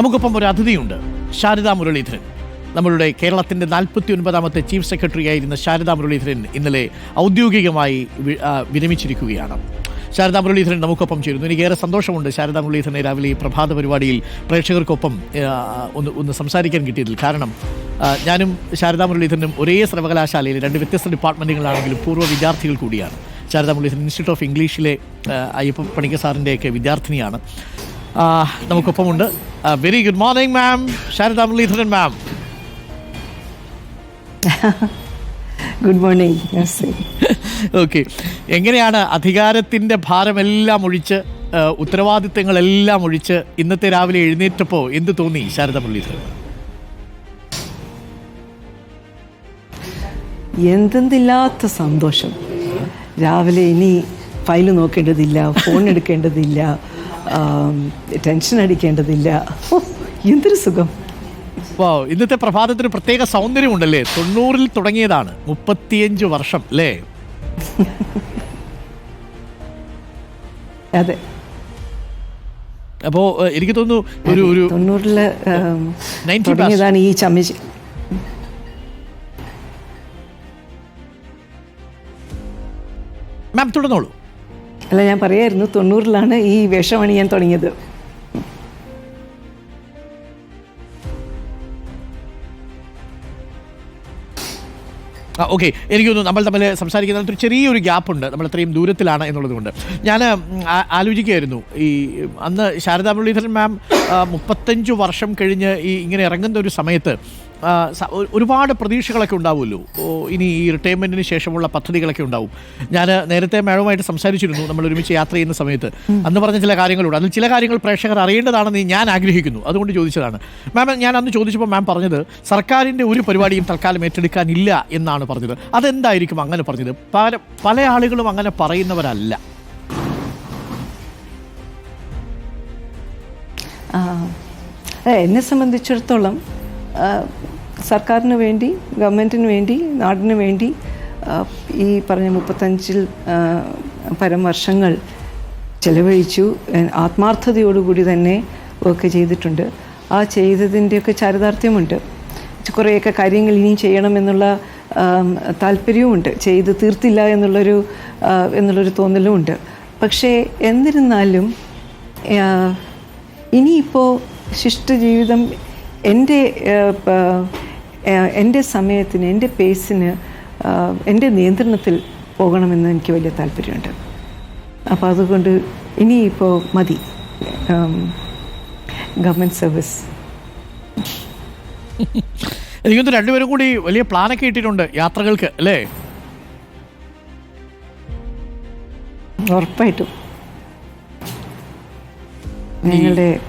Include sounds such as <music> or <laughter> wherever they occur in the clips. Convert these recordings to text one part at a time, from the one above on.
നമുക്കൊപ്പം ഒരു അതിഥിയുണ്ട്. ശാരദാ മുരളീധരൻ. നമ്മളുടെ കേരളത്തിന്റെ നാൽപ്പത്തി ഒൻപതാമത്തെ ചീഫ് സെക്രട്ടറി ആയിരുന്ന ശാരദാ മുരളീധരൻ ഇന്നലെ ഔദ്യോഗികമായി വിരമിച്ചിരിക്കുകയാണ്. ശാരദാ മുരളീധരൻ നമുക്കൊപ്പം ചേരുന്നു. എനിക്ക് ഏറെ സന്തോഷമുണ്ട് ശാരദാ മുരളീധരനെ രാവിലെ ഈ പ്രഭാത പരിപാടിയിൽ പ്രേക്ഷകർക്കൊപ്പം ഒന്ന് ഒന്ന് സംസാരിക്കാൻ കിട്ടിയതിൽ. കാരണം ഞാനും ശാരദാ മുരളീധരനും ഒരേ സർവകലാശാലയിൽ രണ്ട് വ്യത്യസ്ത ഡിപ്പാർട്ട്മെന്റുകളാണെങ്കിലും പൂർവ വിദ്യാർത്ഥികൾ കൂടിയാണ്. ശാരദാ മുരളീധരൻ ഇൻസ്റ്റിറ്റ്യൂട്ട് ഓഫ് ഇംഗ്ലീഷിലെ അയ്യപ്പ പണിക്കസാറിന്റെയൊക്കെ വിദ്യാർത്ഥിനിയാണ്. നമുക്കൊപ്പമുണ്ട്. Very good morning ma'am Sharada Muraleedharan ma'am good morning okay എങ്ങനെയാണ് അധികാരത്തിന്റെ ഭാരമെല്ലാം ഒഴിച്ച് ആ, ഉത്തരവാദിത്തങ്ങളെല്ലാം ഒഴിച്ച് ഇന്നത്തെ രാവിലെ എഴുന്നേറ്റപ്പോൾ എന്ത് തോന്നി ശാരദ മുരളീധരൻ എന്തെന്തില്ലാത്ത സന്തോഷം. രാവിലെ ഇനി ഫയൽ നോക്കേണ്ടതില്ല ഫോൺ എടുക്കേണ്ടതില്ല ടെൻഷൻ അടിക്കേണ്ടതില്ല. എന്തൊരു സുഖം. ഇന്നത്തെ പ്രഭാതത്തിന് പ്രത്യേക സൗന്ദര്യമുണ്ടല്ലേ? തൊണ്ണൂറിൽ തുടങ്ങിയതാണ്. മുപ്പത്തിയഞ്ച് വർഷം അല്ലേ? <laughs> അതെ. അപ്പോ എനിക്ക് തോന്നുന്നു ഒരു ഒരു തൊണ്ണൂറിൽ 90 തുടങ്ങിയതാണ് ഈ ചമ്മച്ചി മാം തുടർന്നോളൂ. അല്ല ഞാൻ പറയായിരുന്നു തൊണ്ണൂറിലാണ് ഈ വേഷമണിയാൻ തുടങ്ങിയത്. ഓക്കെ. എനിക്ക് തോന്നുന്നു നമ്മൾ തമ്മിൽ സംസാരിക്കുന്നതിനകത്ത് ഒരു ചെറിയൊരു ഗ്യാപ്പുണ്ട്. നമ്മൾ അത്രയും ദൂരത്തിലാണ് എന്നുള്ളത് കൊണ്ട്. ഞാൻ ആലോചിക്കുകയായിരുന്നു. ഈ അന്ന് ശാരദാ മുരളീധരൻ മാം മുപ്പത്തഞ്ച് വർഷം കഴിഞ്ഞ് ഈ ഇങ്ങനെ ഇറങ്ങുന്ന ഒരു സമയത്ത് ഒരുപാട് പ്രതീക്ഷകളൊക്കെ ഉണ്ടാവുമല്ലോ. ഓ, ഇനി ഈ റിട്ടയർമെന്റിന് ശേഷമുള്ള പദ്ധതികളൊക്കെ ഉണ്ടാവും. ഞാൻ നേരത്തെ മാഡവുമായിട്ട് സംസാരിച്ചിരുന്നു നമ്മൾ ഒരുമിച്ച് യാത്ര ചെയ്യുന്ന സമയത്ത്. അന്ന് പറഞ്ഞ ചില കാര്യങ്ങളുണ്ട്. അതിൽ ചില കാര്യങ്ങൾ പ്രേക്ഷകർ അറിയേണ്ടതാണെന്ന് ഞാൻ ആഗ്രഹിക്കുന്നു. അതുകൊണ്ട് ചോദിച്ചതാണ്. മാം ഞാൻ അന്ന് ചോദിച്ചപ്പോൾ മാം പറഞ്ഞത് സർക്കാരിന്റെ ഒരു പരിപാടിയും തൽക്കാലം ഏറ്റെടുക്കാനില്ല എന്നാണ് പറഞ്ഞത്. അതെന്തായിരിക്കും അങ്ങനെ പറഞ്ഞത്? പല പല ആളുകളും അങ്ങനെ പറയുന്നവരല്ല. എന്നെ സംബന്ധിച്ചിടത്തോളം സർക്കാരിന് വേണ്ടി ഗവൺമെന്റിന് വേണ്ടി നാടിന് വേണ്ടി ഈ പറഞ്ഞ മുപ്പത്തഞ്ചിൽ പരം വർഷങ്ങൾ ചെലവഴിച്ചു ആത്മാർത്ഥതയോടുകൂടി തന്നെ വർക്ക് ചെയ്തിട്ടുണ്ട്. ആ ചെയ്തതിന്റെയൊക്കെ ചാരിതാർത്ഥ്യമുണ്ട്. കുറേയൊക്കെ കാര്യങ്ങൾ ഇനിയും ചെയ്യണമെന്നുള്ള താല്പര്യവുമുണ്ട്. ചെയ്ത് തീർത്തില്ല എന്നുള്ളൊരു എന്നുള്ളൊരു തോന്നലുമുണ്ട്. പക്ഷേ എന്നിരുന്നാലും ഇനിയിപ്പോൾ ഇനിയിപ്പോൾ ശിഷ്ടജീവിതം എന്റെ എന്റെ സമയത്തിന് എന്റെ പേസിന് എന്റെ നിയന്ത്രണത്തിൽ പോകണമെന്ന് എനിക്ക് വലിയ താല്പര്യമുണ്ട്. അപ്പോൾ അതുകൊണ്ട് ഇനിയിപ്പോൾ മതി. ഗവൺമെന്റ് സർവീസ് എനിക്കൊന്ന് രണ്ടുപേരും കൂടി വലിയ പ്ലാനൊക്കെ ഇട്ടിട്ടുണ്ട് യാത്രകൾക്ക് അല്ലേ? ഉറപ്പായിട്ടും. ഞങ്ങളുടെ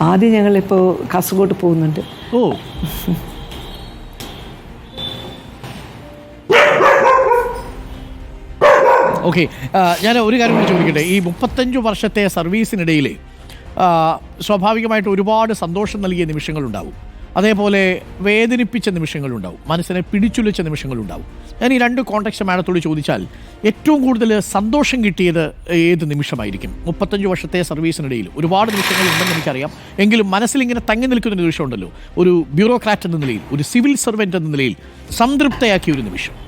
ആദ്യം ഞങ്ങളിപ്പോൾ കാസർഗോഡ് പോകുന്നുണ്ട്. ഓ. ഓക്കെ ഞാൻ ഒരു കാര്യം കൂടി ചോദിക്കട്ടെ? ഈ മുപ്പത്തഞ്ച് വർഷത്തെ സർവീസിനിടയിൽ സ്വാഭാവികമായിട്ട് ഒരുപാട് സന്തോഷം നൽകിയ നിമിഷങ്ങളുണ്ടാവും. അതേപോലെ വേദനിപ്പിച്ച നിമിഷങ്ങളുണ്ടാവും. മനസ്സിനെ പിടിച്ചുലച്ച നിമിഷങ്ങളുണ്ടാവും. ഞാൻ ഈ രണ്ട് കോണ്ടക്സ്റ്റ് മാഡത്തോട് ചോദിച്ചാൽ ഏറ്റവും കൂടുതൽ സന്തോഷം കിട്ടിയത് ഏത് നിമിഷമായിരിക്കും? മുപ്പത്തഞ്ച് വർഷത്തെ സർവീസിനിടയിൽ ഒരുപാട് നിമിഷങ്ങൾ ഉണ്ടെന്ന് എനിക്കറിയാം. എങ്കിലും മനസ്സിൽ ഇങ്ങനെ തങ്ങി നിൽക്കുന്ന നിമിഷമുണ്ടല്ലോ. ഒരു ബ്യൂറോക്രാറ്റ് എന്ന നിലയിൽ ഒരു സിവിൽ സർവന്റ് എന്ന നിലയിൽ സംതൃപ്തയാക്കിയ ഒരു നിമിഷം.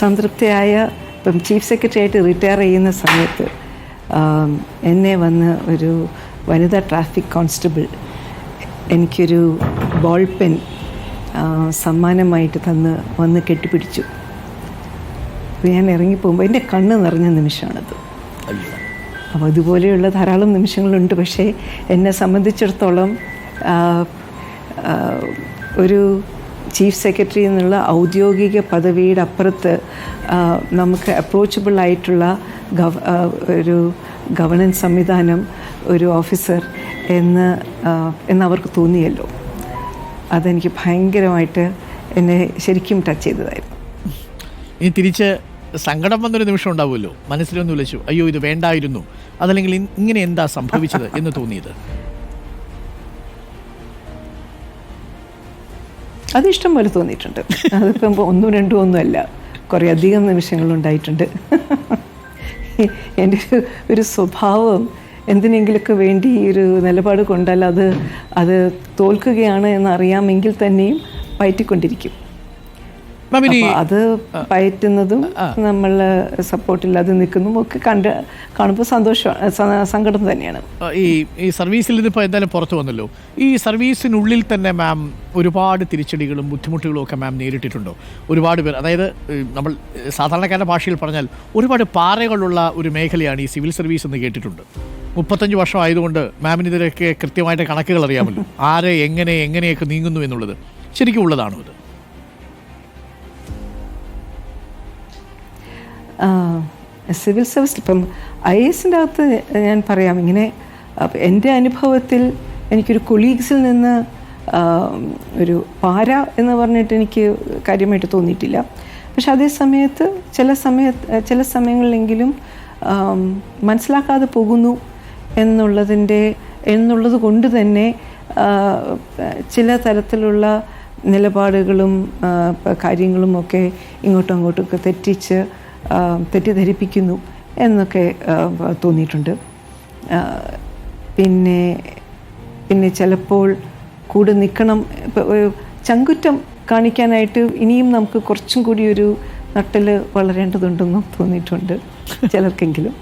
സംതൃപ്തിയായ ഇപ്പം ചീഫ് സെക്രട്ടറി ആയിട്ട് റിട്ടയർ ചെയ്യുന്ന സമയത്ത് എന്നെ വന്ന് ഒരു വനിതാ ട്രാഫിക് കോൺസ്റ്റബിൾ എനിക്കൊരു ബോൾ പെൻ സമ്മാനമായിട്ട് തന്ന് വന്ന് കെട്ടിപ്പിടിച്ചു. അപ്പോൾ ഞാൻ ഇറങ്ങിപ്പോകുമ്പോൾ എന്റെ കണ്ണ് നിറഞ്ഞ നിമിഷമാണത്. അപ്പോൾ ഇതുപോലെയുള്ള ധാരാളം നിമിഷങ്ങളുണ്ട്. പക്ഷേ എന്നെ സംബന്ധിച്ചിടത്തോളം ഒരു ചീഫ് സെക്രട്ടറി എന്നുള്ള ഔദ്യോഗിക പദവിയുടെ അപ്പുറത്ത് നമുക്ക് അപ്രോച്ചബിൾ ആയിട്ടുള്ള ഗവ ഒരു ഗവർണൻസ് സംവിധാനം ഒരു ഓഫീസർ എന്ന് ആ, എന്ന് അവർക്ക് തോന്നിയല്ലോ. അതെനിക്ക് ഭയങ്കരമായിട്ട് എന്നെ ശരിക്കും ടച്ച് ചെയ്തതായിരുന്നു. ഇനി തിരിച്ച് സങ്കടം വന്നൊരു നിമിഷം ഉണ്ടാവുമല്ലോ. മനസ്സിലൊന്ന് വിളിച്ചു അയ്യോ ഇത് വേണ്ടായിരുന്നു. അതല്ലെങ്കിൽ ഇങ്ങനെ എന്താ സംഭവിച്ചത് എന്ന് തോന്നിയത്? അത് ഇഷ്ടം പോലെ തോന്നിയിട്ടുണ്ട്. അതിപ്പം ഒന്നും രണ്ടും ഒന്നുമല്ല. കുറേ അധികം നിമിഷങ്ങളുണ്ടായിട്ടുണ്ട് എന്റെ ഒരു സ്വഭാവം എന്തിനെങ്കിലുമൊക്കെ വേണ്ടി ഈ ഒരു നിലപാട് കൊണ്ടാൽ അത് അത് തോൽക്കുകയാണ് എന്നറിയാമെങ്കിൽ തന്നെയും പയറ്റിക്കൊണ്ടിരിക്കും. അത് പയറ്റുന്നതും നമ്മൾ സപ്പോർട്ടില്ലാതെ നിൽക്കുന്നതും ഒക്കെ കണ്ട് കാണുമ്പോൾ സന്തോഷമാണ് സങ്കടം തന്നെയാണ്. ഈ ഈ സർവീസിൽ ഇതിപ്പോൾ എന്തായാലും പുറത്തു വന്നല്ലോ. ഈ സർവീസിനുള്ളിൽ തന്നെ മാം ഒരുപാട് തിരിച്ചടികളും ബുദ്ധിമുട്ടുകളും ഒക്കെ മാം നേരിട്ടിട്ടുണ്ടോ? ഒരുപാട് പേർ അതായത് നമ്മൾ സാധാരണക്കാരുടെ ഭാഷയിൽ പറഞ്ഞാൽ ഒരുപാട് പാറകളുള്ള ഒരു മേഖലയാണ് ഈ സിവിൽ സർവീസ് എന്ന് കേട്ടിട്ടുണ്ട്. മുപ്പത്തഞ്ച് വർഷം ആയതുകൊണ്ട് മാമിന് ഇതിലൊക്കെ കൃത്യമായിട്ട് കണക്കുകൾ അറിയാമല്ലോ. ആരെ എങ്ങനെ എങ്ങനെയൊക്കെ നീങ്ങുന്നു എന്നുള്ളത്. ശരിക്കും ഉള്ളതാണോ ഇത്? സിവിൽ സർവീസ് ഇപ്പം ഐ എസിന്റെ അകത്ത് ഞാൻ പറയാം ഇങ്ങനെ എന്റെ അനുഭവത്തിൽ എനിക്കൊരു കൊളീഗ്സിൽ നിന്ന് ഒരു പാര എന്ന് പറഞ്ഞിട്ട് എനിക്ക് കാര്യമായിട്ട് തോന്നിയിട്ടില്ല. പക്ഷെ അതേ സമയത്ത് ചില സമയത്ത് ചില സമയങ്ങളിലെങ്കിലും മനസ്സിലാക്കാതെ പോകുന്നു എന്നുള്ളതിന്റെ എന്നുള്ളത് കൊണ്ട് തന്നെ ചില തരത്തിലുള്ള നിലപാടുകളും കാര്യങ്ങളും ഒക്കെ ഇങ്ങോട്ടും അങ്ങോട്ടും ഒക്കെ തെറ്റിച്ച് തെറ്റിദ്ധരിപ്പിക്കുന്നു എന്നൊക്കെ തോന്നിയിട്ടുണ്ട്. പിന്നെ പിന്നെ ചിലപ്പോൾ കൂടെ നിൽക്കണം. ചങ്കുറ്റം കാണിക്കാനായിട്ട് ഇനിയും നമുക്ക് കുറച്ചും കൂടി ഒരു നട്ടൽ വളരേണ്ടതുണ്ടെന്നും തോന്നിയിട്ടുണ്ട് ചിലർക്കെങ്കിലും.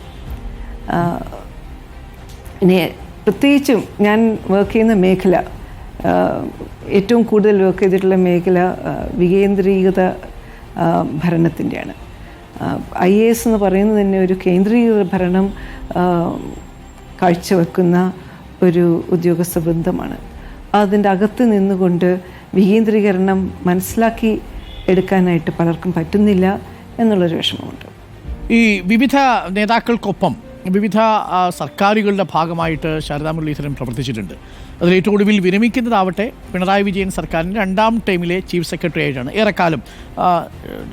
പിന്നെ പ്രത്യേകിച്ചും ഞാൻ വർക്ക് ചെയ്യുന്ന മേഖല ഏറ്റവും കൂടുതൽ വർക്ക് ചെയ്തിട്ടുള്ള മേഖല വികേന്ദ്രീകൃത ഭരണത്തിന്റെയാണ്. ഐ എ എസ് എന്ന് പറയുന്നത് തന്നെ ഒരു കേന്ദ്രീകൃത ഭരണം കാഴ്ചവെക്കുന്ന ഒരു ഉദ്യോഗസ്ഥ ബന്ധമാണ് അതിന്റെ അകത്ത് നിന്നുകൊണ്ട് വികേന്ദ്രീകരണം മനസ്സിലാക്കി എടുക്കാനായിട്ട് പലർക്കും പറ്റുന്നില്ല എന്നുള്ളൊരു വിഷമമുണ്ട്. ഈ വിവിധ നേതാക്കൾക്കൊപ്പം വിവിധ സർക്കാരുകളുടെ ഭാഗമായിട്ട് ശാരദാ മുരളീധരൻ പ്രവർത്തിച്ചിട്ടുണ്ട്. അതിൽ ഏറ്റവും ഒടുവിൽ വിരമിക്കുന്നതാവട്ടെ പിണറായി വിജയൻ സർക്കാരിന്റെ രണ്ടാം ടൈമിലെ ചീഫ് സെക്രട്ടറി ആയിട്ടാണ്. ഏറെക്കാലം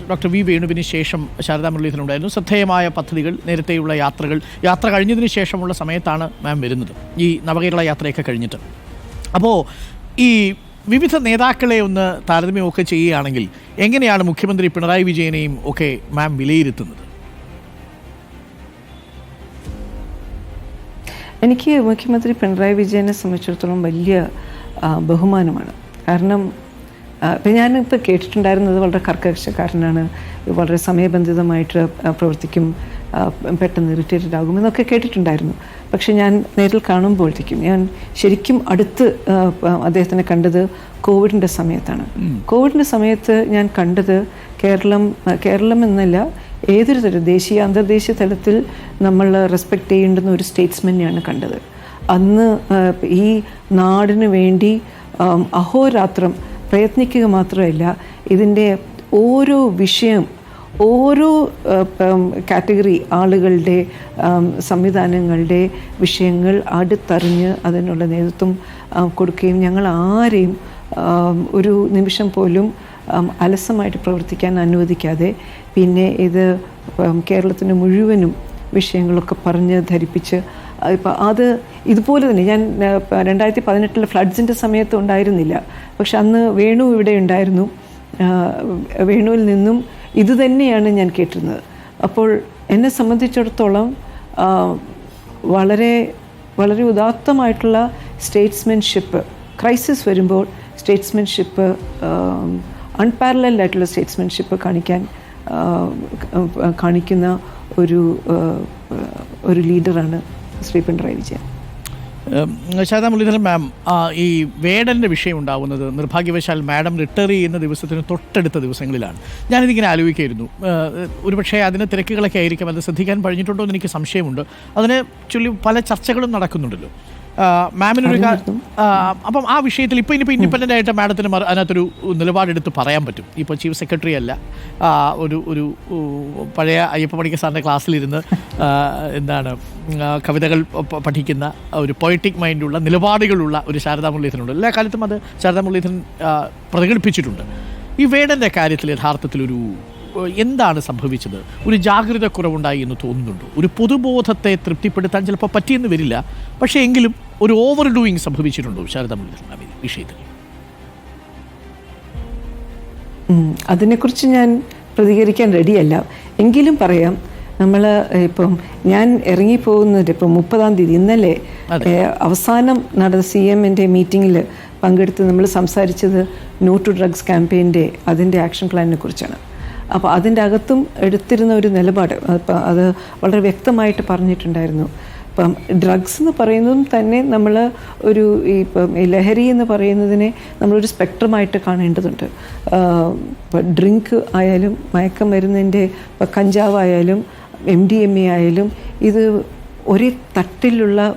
ഡോക്ടർ വി വേണുവിന് ശേഷം ശാരദാ മുരളീധരൻ ഉണ്ടായിരുന്നു. ശ്രദ്ധേയമായ പദ്ധതികൾ നേരത്തെയുള്ള യാത്രകൾ യാത്ര കഴിഞ്ഞതിന് ശേഷമുള്ള സമയത്താണ് മാം വരുന്നത്. ഈ നവകേരള യാത്രയൊക്കെ കഴിഞ്ഞിട്ട്. അപ്പോൾ ഈ വിവിധ നേതാക്കളെ ഒന്ന് താരതമ്യമൊക്കെ ചെയ്യുകയാണെങ്കിൽ എങ്ങനെയാണ് മുഖ്യമന്ത്രി പിണറായി വിജയനെയും ഒക്കെ മാം വിലയിരുത്തുന്നത്? എനിക്ക് മുഖ്യമന്ത്രി പിണറായി വിജയനെ സംബന്ധിച്ചിടത്തോളം വലിയ ബഹുമാനമാണ്. കാരണം ഇപ്പം ഞാനിപ്പോൾ കേട്ടിട്ടുണ്ടായിരുന്നത് വളരെ കർക്കശക്കാരനാണ് വളരെ സമയബന്ധിതമായിട്ട് പ്രവർത്തിക്കും. പെട്ടെന്ന് ഇറിറ്റേറ്റഡ് ആകും എന്നൊക്കെ കേട്ടിട്ടുണ്ടായിരുന്നു. പക്ഷെ ഞാൻ നേരിൽ കാണുമ്പോഴത്തേക്കും ഞാൻ ശരിക്കും അടുത്ത് അദ്ദേഹത്തിനെ കണ്ടത് കോവിഡിന്റെ സമയത്താണ്. കോവിഡിന്റെ സമയത്ത് ഞാൻ കണ്ടത് കേരളം കേരളം എന്നല്ല ഏതൊരു തരം ദേശീയ അന്തർദേശീയ തലത്തിൽ നമ്മൾ റെസ്പെക്റ്റ് ചെയ്യേണ്ടുന്ന ഒരു സ്റ്റേറ്റ്സ്മെനെയാണ് കണ്ടത്. അന്ന് ഈ നാടിന് വേണ്ടി അഹോരാത്രം പ്രയത്നിക്കുക മാത്രമല്ല ഇതിന്റെ ഓരോ വിഷയം ഓരോ കാറ്റഗറി ആളുകളുടെ സംവിധാനങ്ങളുടെ വിഷയങ്ങൾ അടുത്തറിഞ്ഞ് അതിനുള്ള നേതൃത്വം കൊടുക്കുകയും ഞങ്ങൾ ആരെയും ഒരു നിമിഷം പോലും അലസമായിട്ട് പ്രവർത്തിക്കാൻ അനുവദിക്കാതെ പിന്നെ ഇത് കേരളത്തിന് മുഴുവനും വിഷയങ്ങളൊക്കെ പറഞ്ഞ് ധരിപ്പിച്ച് ഇപ്പം അത് ഇതുപോലെ തന്നെ ഞാൻ രണ്ടായിരത്തി പതിനെട്ടിലെ ഫ്ലഡ്സിന്റെ സമയത്ത് ഉണ്ടായിരുന്നില്ല. പക്ഷെ അന്ന് വേണു ഇവിടെ ഉണ്ടായിരുന്നു. വേണുവിൽ നിന്നും ഇത് തന്നെയാണ് ഞാൻ കേട്ടിരുന്നത് അപ്പോൾ എന്നെ സംബന്ധിച്ചിടത്തോളം വളരെ വളരെ ഉദാത്തമായിട്ടുള്ള സ്റ്റേറ്റ്സ്മെൻഷിപ്പ് ക്രൈസിസ് വരുമ്പോൾ സ്റ്റേറ്റ്സ്മെൻഷിപ്പ് അൺപാരലൽഡ് ആയിട്ടുള്ള സ്റ്റേറ്റ്സ്മെൻഷിപ്പ് കാണിക്കാൻ കാണിക്കുന്ന ഒരു ഒരു ലീഡറാണ് ശ്രീ പിണറായി വിജയൻ. ശാരദാ മുരളീധരൻ മാം ഈ വേടന്റെ വിഷയം ഉണ്ടാവുന്നത് നിർഭാഗ്യവശാൽ മാഡം റിട്ടയർ ചെയ്യുന്ന ദിവസത്തിന് തൊട്ടടുത്ത ദിവസങ്ങളിലാണ്. ഞാനിതിങ്ങനെ ആലോചിക്കായിരുന്നു. ഒരുപക്ഷേ അതിന് തിരക്കുകളൊക്കെ ആയിരിക്കും. അത് ശ്രദ്ധിക്കാൻ കഴിഞ്ഞിട്ടുണ്ടോ എന്ന് എനിക്ക് സംശയമുണ്ട്. അതിനെ ചൊല്ലി പല ചർച്ചകളും നടക്കുന്നുണ്ടല്ലോ. മാമിനൊരു അപ്പം ആ വിഷയത്തിൽ ഇപ്പോൾ ഇനിയിപ്പോൾ ഇൻഡിപെൻഡന്റ് ആയിട്ട് മാഡത്തിന് അതിനകത്തൊരു നിലപാടെടുത്ത് പറയാൻ പറ്റും. ഇപ്പോൾ ചീഫ് സെക്രട്ടറി അല്ല. ഒരു ഒരു പഴയ അയ്യപ്പ പണിക്ക സാറിന്റെ ക്ലാസ്സിലിരുന്ന് എന്താണ് കവിതകൾ പഠിക്കുന്ന ഒരു പൊയറ്റിക് മൈൻഡുള്ള നിലപാടുകളുള്ള ഒരു ശാരദാ മുരളീധരനുണ്ട്. എല്ലാ കാലത്തും അത് ശാരദാ മുരളീധരൻ പ്രകടിപ്പിച്ചിട്ടുണ്ട്. ഈ വേടന്റെ കാര്യത്തിൽ യഥാർത്ഥത്തിലൊരു എന്താണ് സംഭവിച്ചത്? ഒരു ജാഗ്രത കുറവുണ്ടായി എന്ന് തോന്നുന്നുണ്ടോ? ഒരു പൊതുബോധത്തെ തൃപ്തിപ്പെടുത്താൻ ചിലപ്പോൾ പറ്റിയെന്ന് വരില്ല. പക്ഷേ എങ്കിലും ഒരു ഓവർ ഡൂയിങ് സംഭവിച്ചിട്ടുണ്ടോ? ശാരദാ മുരളീധരൻ മാം ഈ വിഷയത്തിൽ. അതിനെക്കുറിച്ച് ഞാൻ പ്രതികരിക്കാൻ റെഡിയല്ല എങ്കിലും പറയാം നമ്മൾ ഇപ്പം ഞാൻ ഇറങ്ങിപ്പോകുന്നത് ഇപ്പം മുപ്പതാം തീയതി ഇന്നലെ അവസാനം നടന്ന സി എമ്മിന്റെ മീറ്റിങ്ങിൽ പങ്കെടുത്ത് നമ്മൾ സംസാരിച്ചത് നോ ടു ഡ്രഗ്സ് ക്യാമ്പയിന്റെ അതിന്റെ ആക്ഷൻ പ്ലാനിനെ കുറിച്ചാണ്. അപ്പോൾ അതിന്റെ അകത്തും എടുത്തിരുന്ന ഒരു നിലപാട് അപ്പം അത് വളരെ വ്യക്തമായിട്ട് പറഞ്ഞിട്ടുണ്ടായിരുന്നു. ഇപ്പം ഡ്രഗ്സ് എന്ന് പറയുന്നതും തന്നെ നമ്മൾ ഒരു ഇപ്പം ലഹരി എന്ന് പറയുന്നതിനെ നമ്മളൊരു സ്പെക്ട്രമായിട്ട് കാണേണ്ടതുണ്ട്. ഡ്രിങ്ക് ആയാലും മയക്കമരുന്നിന്റെ കഞ്ചാവായാലും എം ഡി എം എ ആയാലും ഇത് ഒരേ തട്ടിലുള്ള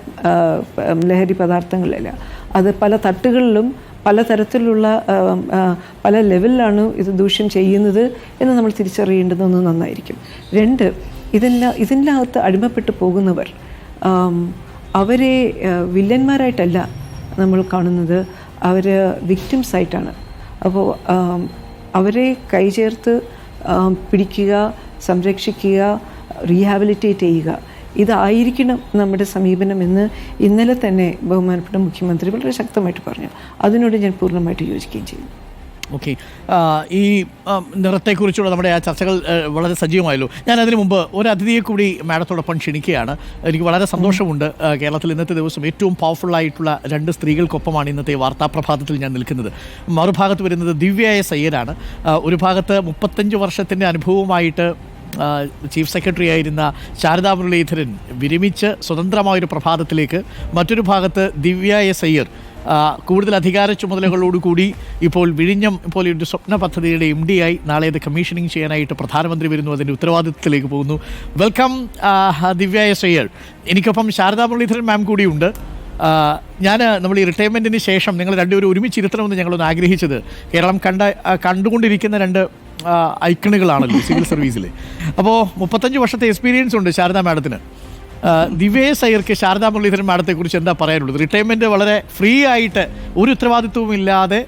ലഹരി പദാർത്ഥങ്ങളല്ല. അത് പല തട്ടുകളിലും പലതരത്തിലുള്ള ആ, ആ, പല ലെവലിലാണ് ഇത് ദൂഷ്യം ചെയ്യുന്നത് എന്ന് നമ്മൾ തിരിച്ചറിയേണ്ടതൊന്ന് നന്നായിരിക്കും. രണ്ട് ഇതെല്ലാം ഇതിന്റെ അകത്ത് അടിമപ്പെട്ടു പോകുന്നവർ അവരെ വില്ലന്മാരായിട്ടല്ല നമ്മൾ കാണുന്നത്. അവർ വിക്ടിംസ് ആയിട്ടാണ്. അപ്പോൾ അവരെ കൈചേർത്ത് പിടിക്കുക സംരക്ഷിക്കുക റീഹാബിലിറ്റേറ്റ് ചെയ്യുക. ഇതായിരിക്കണം നമ്മുടെ സമീപനം എന്ന് ഇന്നലെ തന്നെ ബഹുമാനപ്പെട്ട മുഖ്യമന്ത്രി വളരെ ശക്തമായിട്ട് പറഞ്ഞു. അതിനോട് ഞാൻ പൂർണമായിട്ട് യോജിക്കുകയും ചെയ്യുന്നു. ഓക്കെ ഈ നിറത്തെക്കുറിച്ചുള്ള നമ്മുടെ ആ ചർച്ചകൾ വളരെ സജീവമായല്ലോ. ഞാൻ അതിനു മുമ്പ് ഒരു അതിഥിയെ കൂടി മാഡത്തോടൊപ്പം ക്ഷണിക്കുകയാണ്. എനിക്ക് വളരെ സന്തോഷമുണ്ട്. കേരളത്തിൽ ഇന്നത്തെ ദിവസം ഏറ്റവും പവർഫുൾ ആയിട്ടുള്ള രണ്ട് സ്ത്രീകൾക്കൊപ്പമാണ് ഇന്നത്തെ വാർത്താപ്രഭാതത്തിൽ ഞാൻ നിൽക്കുന്നത്. മറുഭാഗത്ത് വരുന്നത് ദിവ്യയായ സയ്യരാണ്. ഒരു ഭാഗത്ത് മുപ്പത്തഞ്ച് വർഷത്തിന്റെ അനുഭവമായിട്ട് ചീഫ് സെക്രട്ടറി ആയിരുന്ന ശാരദാ മുരളീധരൻ വിരമിച്ച് സ്വതന്ത്രമായൊരു പ്രഭാതത്തിലേക്ക് മറ്റൊരു ഭാഗത്ത് ദിവ്യ എസ് അയ്യർ കൂടുതൽ അധികാര ചുമതലകളോടുകൂടി ഇപ്പോൾ വിഴിഞ്ഞം പോലെ ഒരു സ്വപ്ന പദ്ധതിയുടെ എം ഡി ആയി നാളെ അത് കമ്മീഷനിങ് ചെയ്യാനായിട്ട് പ്രധാനമന്ത്രി വരുന്നു അതിന്റെ ഉത്തരവാദിത്വത്തിലേക്ക് പോകുന്നു. വെൽക്കം ദിവ്യ എസ് അയ്യർ എനിക്കൊപ്പം ശാരദാ മുരളീധരൻ മാം കൂടിയുണ്ട്. ഞാൻ നമ്മൾ ഈ റിട്ടയർമെന്റിന് ശേഷം നിങ്ങൾ രണ്ടുപേരും ഒരുമിച്ച് ഒരുമിച്ചിരുത്തണമെന്ന് ഞങ്ങളൊന്ന് ആഗ്രഹിച്ചത്. കേരളം കണ്ട കണ്ടുകൊണ്ടിരിക്കുന്ന രണ്ട് ഐക്കണുകളാണല്ലോ സിവിൽ സർവീസിൽ അപ്പോൾ മുപ്പത്തഞ്ച് വർഷത്തെ എക്സ്പീരിയൻസ് ഉണ്ട് ശാരദാ മാഡത്തിന്. ദിവ്യേഷ് അയ്യർക്ക് ശാരദാ മുരളീധരൻ മാഡത്തെ കുറിച്ച് എന്താ പറയാനുള്ളത്? റിട്ടയർമെന്റ് വളരെ ഫ്രീ ആയിട്ട് ഒരു ഉത്തരവാദിത്വവും ഇല്ലാതെ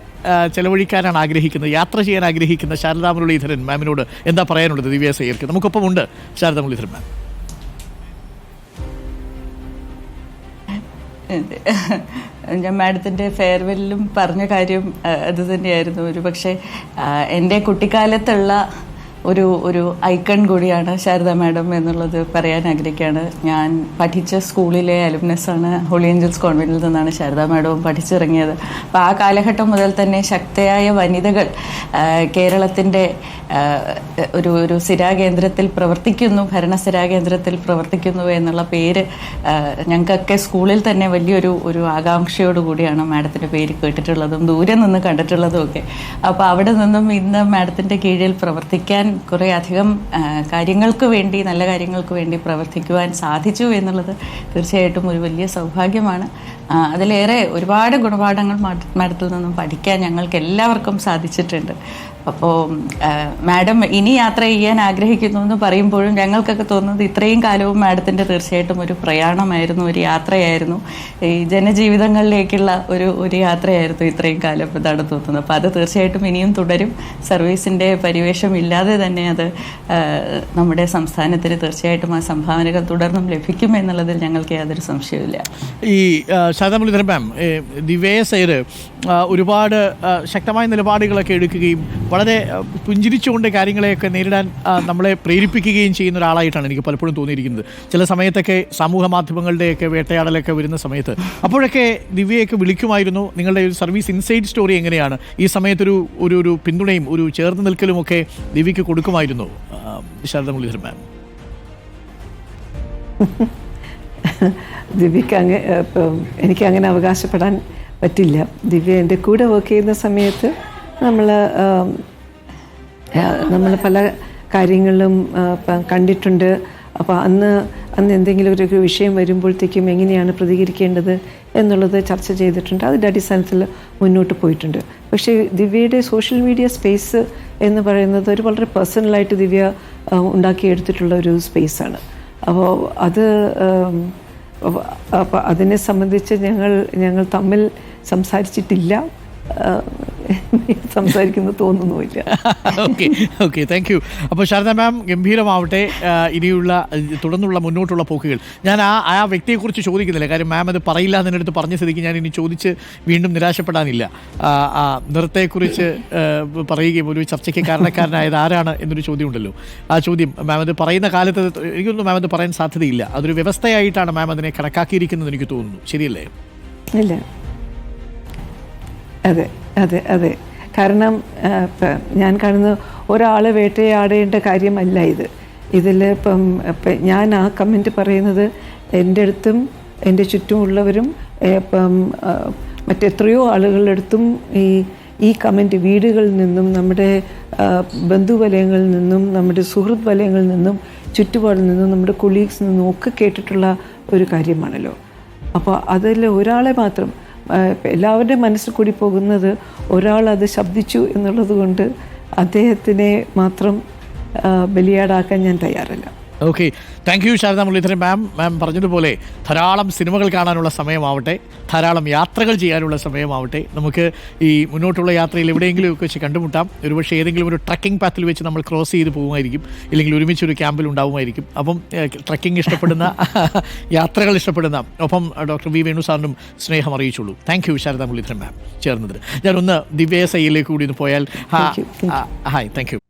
ചെലവഴിക്കാനാണ് ആഗ്രഹിക്കുന്നത്. യാത്ര ചെയ്യാൻ ആഗ്രഹിക്കുന്ന ശാരദാ മുരളീധരൻ മാമിനോട് എന്താ പറയാനുള്ളത് ദിവ്യേഷ് അയ്യർക്ക്? നമുക്കൊപ്പം ഉണ്ട് ശാരദാ മുരളീധരൻ മാം. ഞാൻ മാഡത്തിന്റെ ഫെയർവെല്ലിലും പറഞ്ഞ കാര്യം അത് തന്നെയായിരുന്നു. ഒരു പക്ഷേ എന്റെ കുട്ടിക്കാലത്തുള്ള ഒരു ഒരു ഐക്കൺ കൂടിയാണ് ശാരദ മാഡം എന്നുള്ളത് പറയാൻ ആഗ്രഹിക്കുകയാണ്. ഞാൻ പഠിച്ച സ്കൂളിലെ അലുമിനസാണ് ഹോളി ഏഞ്ചൽസ് കോൺവെന്റിൽ നിന്നാണ് ശാരദ മാഡവും പഠിച്ചിറങ്ങിയത്. അപ്പോൾ ആ കാലഘട്ടം മുതൽ തന്നെ ശക്തയായ വനിതകൾ കേരളത്തിന്റെ ഒരു ഒരു സ്ഥിരാകേന്ദ്രത്തിൽ പ്രവർത്തിക്കുന്നു ഭരണ സ്ഥിരാകേന്ദ്രത്തിൽ പ്രവർത്തിക്കുന്നു എന്നുള്ള പേര് ഞങ്ങൾക്കൊക്കെ സ്കൂളിൽ തന്നെ വലിയൊരു ഒരു ആകാംക്ഷയോട് കൂടിയാണ് മാഡത്തിന്റെ പേര് കേട്ടിട്ടുള്ളതും ദൂരെ നിന്ന് കണ്ടിട്ടുള്ളതും ഒക്കെ. അപ്പോൾ അവിടെ നിന്നും ഇന്ന് മാഡത്തിന്റെ കീഴിൽ പ്രവർത്തിക്കാൻ കുറേ അധികം കാര്യങ്ങൾക്ക് വേണ്ടി നല്ല കാര്യങ്ങൾക്ക് വേണ്ടി പ്രവർത്തിക്കുവാൻ സാധിച്ചു എന്നുള്ളത് തീർച്ചയായിട്ടും ഒരു വലിയ സൗഭാഗ്യമാണ്. അതിലേറെ ഒരുപാട് ഗുണപാഠങ്ങൾ മഠത്തിൽ നിന്നും പഠിക്കാൻ ഞങ്ങൾക്ക് എല്ലാവർക്കും സാധിച്ചിട്ടുണ്ട്. അപ്പോൾ മാഡം ഇനി യാത്ര ചെയ്യാൻ ആഗ്രഹിക്കുന്നു എന്ന് പറയുമ്പോഴും ഞങ്ങൾക്കൊക്കെ തോന്നുന്നത് ഇത്രയും കാലവും മാഡത്തിന്റെ തീർച്ചയായിട്ടും ഒരു പ്രയാണമായിരുന്നു ഒരു യാത്രയായിരുന്നു. ഈ ജനജീവിതങ്ങളിലേക്കുള്ള ഒരു ഒരു യാത്രയായിരുന്നു ഇത്രയും കാലം ഇതാണ് തോന്നുന്നത്. അപ്പോൾ അത് തീർച്ചയായിട്ടും ഇനിയും തുടരും. സർവീസിന്റെ പരിവേഷം ഇല്ലാതെ തന്നെ അത് നമ്മുടെ സംസ്ഥാനത്തിന് തീർച്ചയായിട്ടും ആ സംഭാവനകൾ തുടർന്നും ലഭിക്കും എന്നുള്ളതിൽ ഞങ്ങൾക്ക് യാതൊരു സംശയവുമില്ല. ഈ ആ, മാം ഒരുപാട് ശക്തമായ നിലപാടുകളൊക്കെ എടുക്കുകയും വളരെ പുഞ്ചിരിച്ചുകൊണ്ട് കാര്യങ്ങളെയൊക്കെ നേരിടാൻ നമ്മളെ പ്രേരിപ്പിക്കുകയും ചെയ്യുന്ന ഒരാളായിട്ടാണ് എനിക്ക് പലപ്പോഴും തോന്നിയിരിക്കുന്നത്. ചില സമയത്തൊക്കെ സമൂഹ മാധ്യമങ്ങളുടെയൊക്കെ വേട്ടയാടലൊക്കെ വരുന്ന സമയത്ത്. അപ്പോഴൊക്കെ ദിവ്യയൊക്കെ വിളിക്കുമായിരുന്നു നിങ്ങളുടെ ഒരു സർവീസ് ഇൻസൈഡ് സ്റ്റോറി എങ്ങനെയാണ്? ഈ സമയത്തൊരു ഒരു ഒരു പിന്തുണയും ഒരു ചേർന്ന് നിൽക്കലുമൊക്കെ ദിവ്യയ്ക്ക് കൊടുക്കുമായിരുന്നു. ശാരദ മുരളീധരൻ മാം. ദിവ്യക്ക് അങ്ങ് ഇപ്പം എനിക്ക് അങ്ങനെ അവകാശപ്പെടാൻ പറ്റില്ല. ദിവ്യ എന്റെ കൂടെ വർക്ക് ചെയ്യുന്ന സമയത്ത് നമ്മൾ നമ്മൾ പല കാര്യങ്ങളും കണ്ടിട്ടുണ്ട്. അപ്പോൾ അന്ന് അന്ന് എന്തെങ്കിലും ഒരു വിഷയം വരുമ്പോഴത്തേക്കും എങ്ങനെയാണ് പ്രതികരിക്കേണ്ടത് എന്നുള്ളത് ചർച്ച ചെയ്തിട്ടുണ്ട്. അതിന്റെ അടിസ്ഥാനത്തിൽ മുന്നോട്ട് പോയിട്ടുണ്ട്. പക്ഷേ ദിവ്യയുടെ സോഷ്യൽ മീഡിയ സ്പേസ് എന്ന് പറയുന്നത് ഒരു വളരെ പേഴ്സണലായിട്ട് ദിവ്യ ഉണ്ടാക്കിയെടുത്തിട്ടുള്ള ഒരു സ്പേസാണ് അപ്പോൾ അത് അപ്പോൾ അതിനെ സംബന്ധിച്ച് ഞങ്ങൾ ഞങ്ങൾ തമ്മിൽ സംസാരിച്ചിട്ടില്ല. സംസാരിക്കുന്നു തോന്നുന്നുമില്ല. ഓക്കെ ഓക്കെ താങ്ക് യു അപ്പോൾ ശാരദ മാം ഗംഭീരമാവട്ടെ. ഇനിയുള്ള തുടർന്നുള്ള മുന്നോട്ടുള്ള പോക്കുകൾ. ഞാൻ ആ ആ വ്യക്തിയെക്കുറിച്ച് ചോദിക്കുന്നില്ല. കാര്യം മാം അത് പറയില്ല എന്ന് അടുത്ത് പറഞ്ഞ സ്ഥിതിക്ക് ഞാൻ ഇനി ചോദിച്ച് വീണ്ടും നിരാശപ്പെടാനില്ല. നൃത്തത്തെക്കുറിച്ച് പറയുകയും ഒരു ചർച്ചയ്ക്ക് കാരണക്കാരനായത് ആരാണ് എന്നൊരു ചോദ്യം ഉണ്ടല്ലോ ആ ചോദ്യം മാം അത് പറയുന്ന കാലത്ത് എനിക്കൊന്നും മാം അത് പറയാൻ സാധ്യതയില്ല. അതൊരു വ്യവസ്ഥയായിട്ടാണ് മാം അതിനെ കണക്കാക്കിയിരിക്കുന്നത് എനിക്ക് തോന്നുന്നു. ശരിയല്ലേ? ഇല്ല. അതെ അതെ അതെ. കാരണം ഞാൻ കാണുന്ന ഒരാളെ വേട്ടയാടേണ്ട കാര്യമല്ല ഇത്. ഇതിൽ ഇപ്പം ഞാൻ ആ കമന്റ് പറയുന്നത് എന്റെ അടുത്തും എന്റെ ചുറ്റുമുള്ളവരും ഇപ്പം മറ്റെത്രയോ ആളുകളുടെ അടുത്തും ഈ ഈ കമന്റ് വീടുകളിൽ നിന്നും നമ്മുടെ ബന്ധുവലയങ്ങളിൽ നിന്നും നമ്മുടെ സുഹൃത്ത് വലയങ്ങളിൽ നിന്നും ചുറ്റുപാടിൽ നിന്നും നമ്മുടെ കൊളീഗ്സിൽ നിന്നും ഒക്കെ കേട്ടിട്ടുള്ള ഒരു കാര്യമാണല്ലോ. അപ്പോൾ അതിൽ ഒരാളെ മാത്രം എല്ലാവരുടെയും മനസ്സിൽ കൂടി പോകുന്നത് ഒരാൾ അത് ശബ്ദിച്ചു എന്നുള്ളത് കൊണ്ട് അദ്ദേഹത്തിനെ മാത്രം ബലിയാടാക്കാൻ ഞാൻ തയ്യാറല്ല. Okay thank you Sharada Muraleedharan ma'am ma'am പറഞ്ഞതുപോലെ ധാരാളം സിനിമകൾ കാണാനുള്ള സമയമാവട്ടെ ധാരാളം യാത്രകൾ ചെയ്യാനുള്ള സമയമാവട്ടെ നമുക്ക് ഈ മുന്നോട്ടുള്ള യാത്രയിൽ എവിടെയെങ്കിലും ഒക്കെ വെച്ച് കണ്ടുമുട്ടാം. ഒരുപക്ഷെ ഏതെങ്കിലും ഒരു ട്രക്കിംഗ് പാത്തിൽ വെച്ച് നമ്മൾ ക്രോസ് ചെയ്ത് പോകുമായിരിക്കും ഇല്ലെങ്കിൽ ഒരുമിച്ച് ഒരു ക്യാമ്പിൽ ഉണ്ടാവുമായിരിക്കും. അപ്പം ട്രക്കിംഗ് ഇഷ്ടപ്പെടുന്ന <laughs> യാത്രകൾ ഇഷ്ടപ്പെടുന്ന ഒപ്പം ഡോക്ടർ വി വേണു സാറിനും സ്നേഹം അറിയിച്ചുള്ളൂ. Thank you Sharada Muraleedharan ma'am ചേർന്നതിന്. ഞാനൊന്ന് ദിവ്യസയിലേക്ക് കൂടി ഒന്ന് പോയാൽ ഹായ് താങ്ക് യു